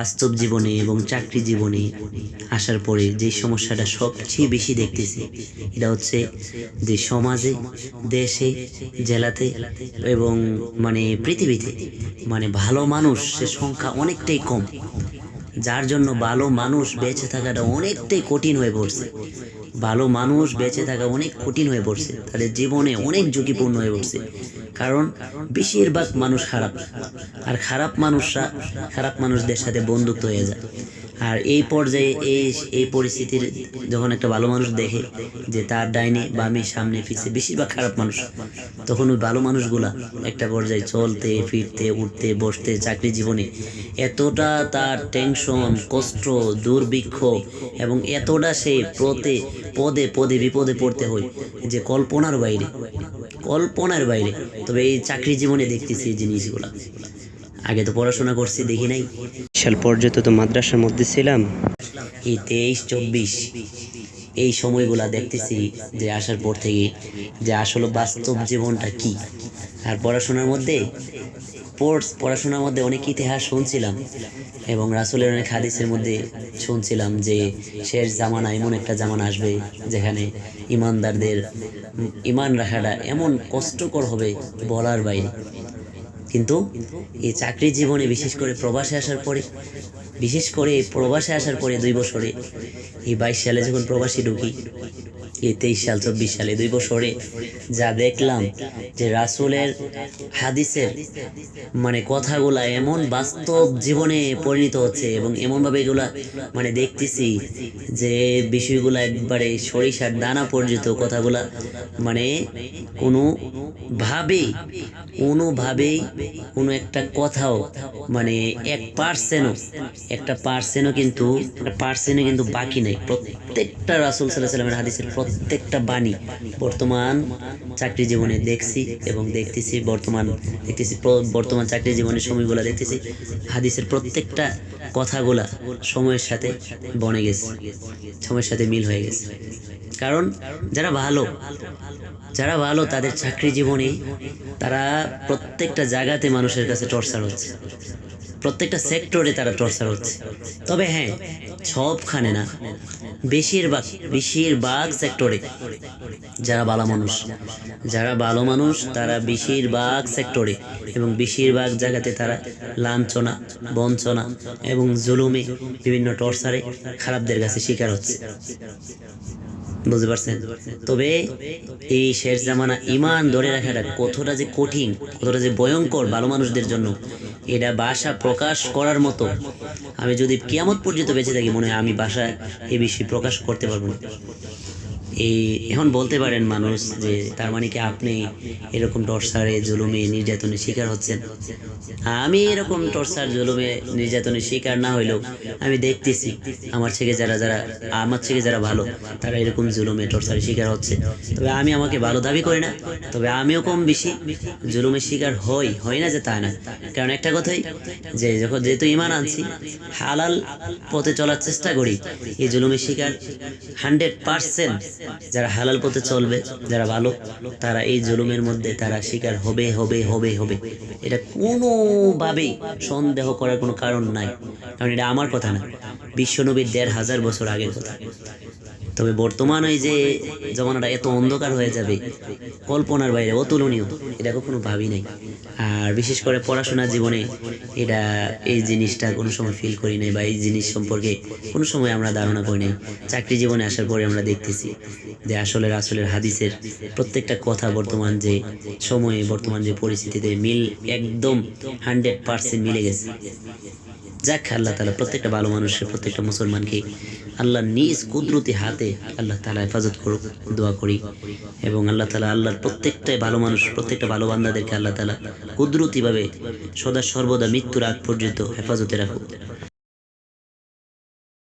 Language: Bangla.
বাস্তব জীবনে এবং চাকরি জীবনে আসার পরে যে সমস্যাটা সবচেয়ে বেশি দেখতেছি, এটা হচ্ছে যে সমাজে, দেশে, জেলাতে এবং মানে পৃথিবীতে মানে ভালো মানুষের সংখ্যা অনেকটাই কম। যার জন্য ভালো মানুষ বেঁচে থাকাটা অনেকটাই কঠিন হয়ে পড়ছে। ভালো মানুষ বেঁচে থাকা অনেক কঠিন হয়ে পড়ছে। তাদের জীবনে অনেক ঝুঁকিপূর্ণ হয়ে পড়ছে। কারণ বেশিরভাগ মানুষ খারাপ। আর খারাপ মানুষরা খারাপ মানুষদের সাথে বন্ধুত্ব হয়ে যায়। আর এই পর্যায়ে এই এই পরিস্থিতির যখন একটা ভালো মানুষ দেখে যে তার ডাইনে বামে সামনে পিছে বেশিরভাগ খারাপ মানুষ, তখন ওই ভালো মানুষগুলা একটা পর্যায়ে চলতে, ফিরতে, উঠতে, বসতে চাকরি জীবনে এতটা তার টেনশন কষ্ট, দুর্ভিক্ষ এবং এতটা সে প্রতে পদে পদে, বিপদে পড়তে হয় যে কল্পনার বাইরে কল্পনার বাইরে। তবে এই চাকরি জীবনে দেখতেছি এই জিনিসগুলা। আগে তো পড়াশোনা করছি দেখি নাই। বিশাল পর্যন্ত তো মাদ্রাসার মধ্যে ছিলাম। এই তেইশ চব্বিশ এই সময়গুলা দেখতেছি যে আসার পর থেকে যে আসলে বাস্তব জীবনটা কি। আর পড়াশোনার মধ্যে পড়- পড়াশোনার মধ্যে অনেক ইতিহাস শুনছিলাম এবং রাসুলের অনেক হাদিসের মধ্যে শুনছিলাম যে শেষ জামানা এমন একটা জামানা আসবে যেখানে ইমানদারদের ইমান রাখাটা এমন কষ্টকর হবে বলার বাইরে। কিন্তু এই চাকরি জীবনে বিশেষ করে প্রবাসে আসার পরে, বিশেষ করে প্রবাসে আসার পরে দুই বছরে, এই বাইশ সালে যখন প্রবাসী ঢুকি এই তেইশ সাল, চব্বিশ সালে, দুই বছরে যা দেখলাম যে রাসুলের হাদিসের মানে কথাগুলা এমন বাস্তব জীবনে পরিণত হচ্ছে এবং এমনভাবে এগুলা মানে দেখতেছি যে বিষয়গুলা একবারে সরিষার দানা পর্যন্ত কথাগুলা মানে কোনো ভাবেই কোনোভাবেই কোনো একটা কথাও মানে এক পার্সেন্টও একটা পার্সেন্টও কিন্তু, একটা পার্সেন্টও কিন্তু বাকি নেই। প্রত্যেকটা রাসুল সাল্লাহ সাল্লামের হাদিসের প্রত্যেকটা বাণী বর্তমান চাকরি জীবনে দেখছি এবং দেখতেছি বর্তমান দেখতেছি বর্তমান চাকরি জীবনের সময়গুলো দেখতেছি, হাদিসের প্রত্যেকটা কথাগুলা সময়ের সাথে বনে গেছে, সময়ের সাথে মিল হয়ে গেছে। কারণ যারা ভালো যারা ভালো তাদের চাকরি জীবনে তারা প্রত্যেকটা জায়গাতে মানুষের কাছে টর্চার হচ্ছে। প্রত্যেকটা সেক্টরে তারা টর্চার হচ্ছে। তবে হ্যাঁ সবখানে না, বেশিরভাগ বেশিরভাগ সেক্টরে যারা ভালো মানুষ, যারা ভালো মানুষ, তারা বেশিরভাগ সেক্টরে এবং বেশিরভাগ জায়গাতে তারা লাঞ্ছনা, বঞ্চনা এবং জুলুমে বিভিন্ন টর্চারে খারাপদের কাছে শিকার হচ্ছে। বুঝতে পারছেন? তবে এই শেষ জামানা ইমান ধরে রাখাটা কতটা যে কঠিন, কতটা যে ভয়ঙ্কর ভালো মানুষদের জন্য, এটা বাসা প্রকাশ করার মতো আমি যদি কিয়ামত পর্যন্ত বেঁচে থাকি, মনে হয় আমি বাসায় এ বিষয়ে প্রকাশ করতে পারব না। এই এখন বলতে পারেন মানুষ যে তার মানে কি আপনি এরকম টর্চারে, জুলুমে, নির্যাতনের শিকার হচ্ছেন? আমি এরকম টর্চার, জুলুমে, নির্যাতনের শিকার না হইলেও আমি দেখতেছি আমার থেকে যারা যারা, আমার থেকে যারা ভালো, তারা এরকম জুলুমে টর্চারের শিকার হচ্ছে। তবে আমি আমাকে ভালো দাবি করি না, তবে আমিও কম বেশি জুলুমের শিকার হই হয় না যে তা না। কারণ একটা কথাই, যে যখন যেহেতু ইমান আনছি, হালাল পথে চলার চেষ্টা করি, এই জুলুমের শিকার হান্ড্রেড পার্সেন্ট যারা হালাল পথে চলবে, যারা ভালো, তারা এই জুলুমের মধ্যে তারা শিকার হবে হবে হবে হবে। এটা কোনোভাবেই সন্দেহ করার কোনো কারণ নাই। কারণ এটা আমার কথা না। বিশ্বনবীর দেড় হাজার বছর আগের কথা। তবে বর্তমান এই যে জমানাটা এত অন্ধকার হয়ে যাবে, কল্পনার বাইরে, অতুলনীয়, এটা কখনো ভাবি নাই। আর বিশেষ করে পড়াশোনার জীবনে এটা, এই জিনিসটা কোনো সময় ফিল করি নাই বা এই জিনিস সম্পর্কে কোনো সময় আমরা ধারণা করি নাই। চাকরি জীবনে আসার পরে আমরা দেখতেছি যে আসলে আসলের হাদিসের প্রত্যেকটা কথা বর্তমান যে সময়ে, বর্তমান যে পরিস্থিতিতে মিল একদম হান্ড্রেড পার্সেন্ট মিলে গেছে। যাক, আল্লাহ তালা প্রত্যেকটা ভালো মানুষের, প্রত্যেকটা মুসলমানকে আল্লাহ নিজ কুদরতি হাতে আল্লাহ তালা হেফাজত করুক, দোয়া করি। এবং আল্লাহ তালা আল্লাহর প্রত্যেকটাই ভালো মানুষ, প্রত্যেকটা ভালো বান্দাদেরকে আল্লাহ তালা কুদরতিভাবে সদা সর্বদা মৃত্যুর আগ পর্যন্ত হেফাজতে রাখুক।